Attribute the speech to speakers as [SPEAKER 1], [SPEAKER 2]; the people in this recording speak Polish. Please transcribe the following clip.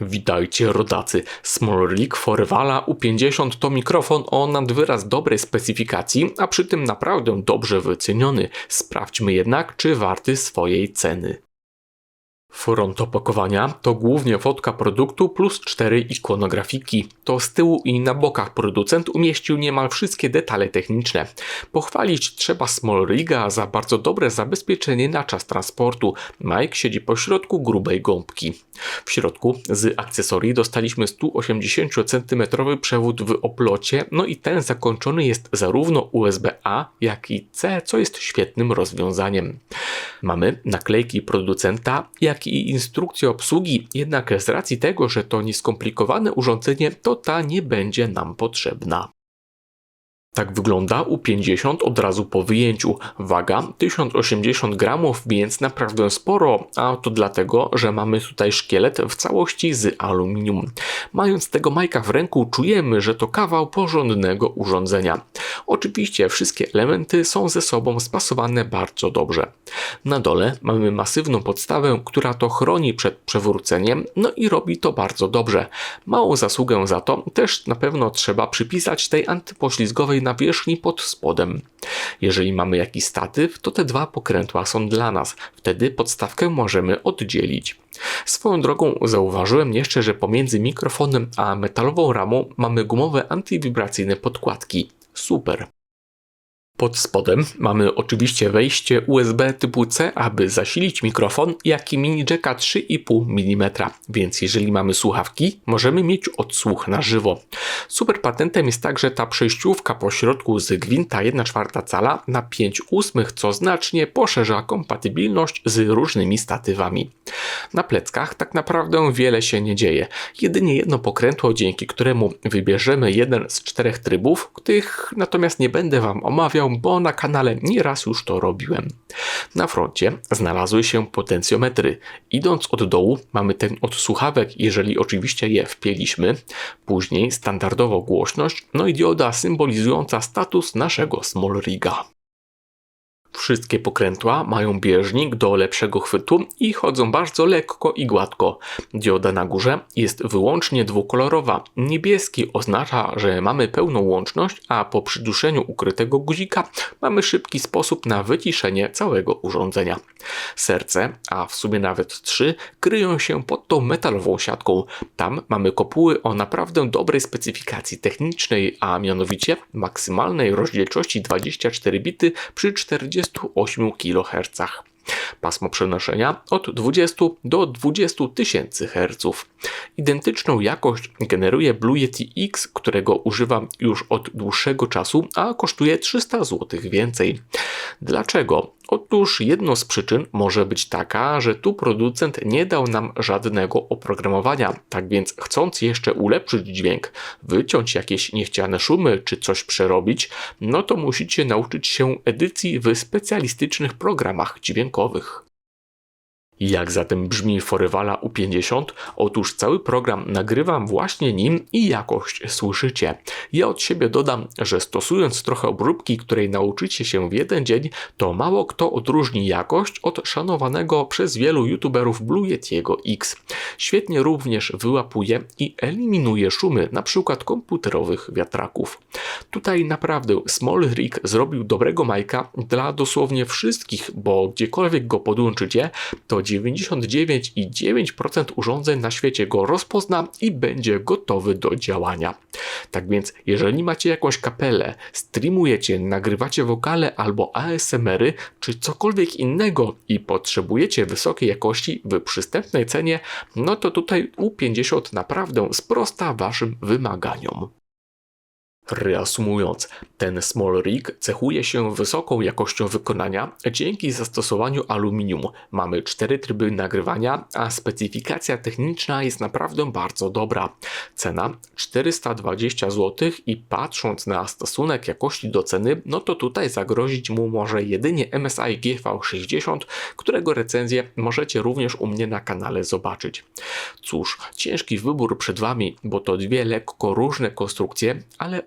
[SPEAKER 1] Witajcie rodacy. Smolrik Forvala U50 to mikrofon o nad wyraz dobrej specyfikacji, a przy tym naprawdę dobrze wyceniony. Sprawdźmy jednak, czy warty swojej ceny. Front opakowania to głównie fotka produktu plus cztery ikonografiki. To z tyłu i na bokach producent umieścił niemal wszystkie detale techniczne. Pochwalić trzeba Smallriga za bardzo dobre zabezpieczenie na czas transportu. Mike siedzi po środku grubej gąbki. W środku z akcesorii dostaliśmy 180 cm przewód w oplocie, no i ten zakończony jest zarówno USB-A, jak i C, co jest świetnym rozwiązaniem. Mamy naklejki producenta, jak i instrukcję obsługi, jednak z racji tego, że to nieskomplikowane urządzenie, to ta nie będzie nam potrzebna. Tak wygląda U50 od razu po wyjęciu. Waga 1080 gramów, więc naprawdę sporo, a to dlatego, że mamy tutaj szkielet w całości z aluminium. Mając tego majka w ręku, czujemy, że to kawał porządnego urządzenia. Oczywiście wszystkie elementy są ze sobą spasowane bardzo dobrze. Na dole mamy masywną podstawę, która to chroni przed przewróceniem, no i robi to bardzo dobrze. Małą zasługę za to też na pewno trzeba przypisać tej antypoślizgowej nawierzchni pod spodem. Jeżeli mamy jakiś statyw, to te dwa pokrętła są dla nas. Wtedy podstawkę możemy oddzielić. Swoją drogą zauważyłem jeszcze, że pomiędzy mikrofonem a metalową ramą mamy gumowe antywibracyjne podkładki. Super. Pod spodem mamy oczywiście wejście USB typu C, aby zasilić mikrofon, jak i mini jacka 3,5 mm, więc jeżeli mamy słuchawki, możemy mieć odsłuch na żywo. Super patentem jest także ta przejściówka po środku z gwinta 1,4 cala na 5,8, co znacznie poszerza kompatybilność z różnymi statywami. Na pleckach tak naprawdę wiele się nie dzieje. Jedynie jedno pokrętło, dzięki któremu wybierzemy jeden z czterech trybów, tych natomiast nie będę Wam omawiał, bo na kanale nieraz już to robiłem. Na froncie znalazły się potencjometry. Idąc od dołu mamy ten od słuchawek, jeżeli oczywiście je wpieliśmy. Później standardowo głośność, no i dioda symbolizująca status naszego small riga. Wszystkie pokrętła mają bieżnik do lepszego chwytu i chodzą bardzo lekko i gładko. Dioda na górze jest wyłącznie dwukolorowa. Niebieski oznacza, że mamy pełną łączność, a po przyduszeniu ukrytego guzika mamy szybki sposób na wyciszenie całego urządzenia. Serce, a w sumie nawet trzy, kryją się pod tą metalową siatką. Tam mamy kopuły o naprawdę dobrej specyfikacji technicznej, a mianowicie maksymalnej rozdzielczości 24 bity przy 40 28 kHz. Pasmo przenoszenia od 20 do 20 tysięcy Hz. Identyczną jakość generuje Blue Yeti X, którego używam już od dłuższego czasu, a kosztuje 300 zł więcej. Dlaczego? Otóż jedną z przyczyn może być taka, że tu producent nie dał nam żadnego oprogramowania. Tak więc, chcąc jeszcze ulepszyć dźwięk, wyciąć jakieś niechciane szumy czy coś przerobić, no to musicie nauczyć się edycji w specjalistycznych programach dźwiękowych. Jak zatem brzmi Forevala U50? Otóż cały program nagrywam właśnie nim i jakość słyszycie. Ja od siebie dodam, że stosując trochę obróbki, której nauczycie się w jeden dzień, to mało kto odróżni jakość od szanowanego przez wielu youtuberów Blue Yetiego X. Świetnie również wyłapuje i eliminuje szumy, np. komputerowych wiatraków. Tutaj naprawdę Small Rig zrobił dobrego majka dla dosłownie wszystkich, bo gdziekolwiek go podłączycie, to 99,9% urządzeń na świecie go rozpozna i będzie gotowy do działania. Tak więc, jeżeli macie jakąś kapelę, streamujecie, nagrywacie wokale albo ASMR-y, czy cokolwiek innego i potrzebujecie wysokiej jakości w przystępnej cenie, no to tutaj U50 naprawdę sprosta Waszym wymaganiom. Reasumując, ten small rig cechuje się wysoką jakością wykonania dzięki zastosowaniu aluminium. Mamy cztery tryby nagrywania, a specyfikacja techniczna jest naprawdę bardzo dobra. Cena 420 zł i patrząc na stosunek jakości do ceny, no to tutaj zagrozić mu może jedynie MSI GV60, którego recenzję możecie również u mnie na kanale zobaczyć. Cóż, ciężki wybór przed Wami, bo to dwie lekko różne konstrukcje, ale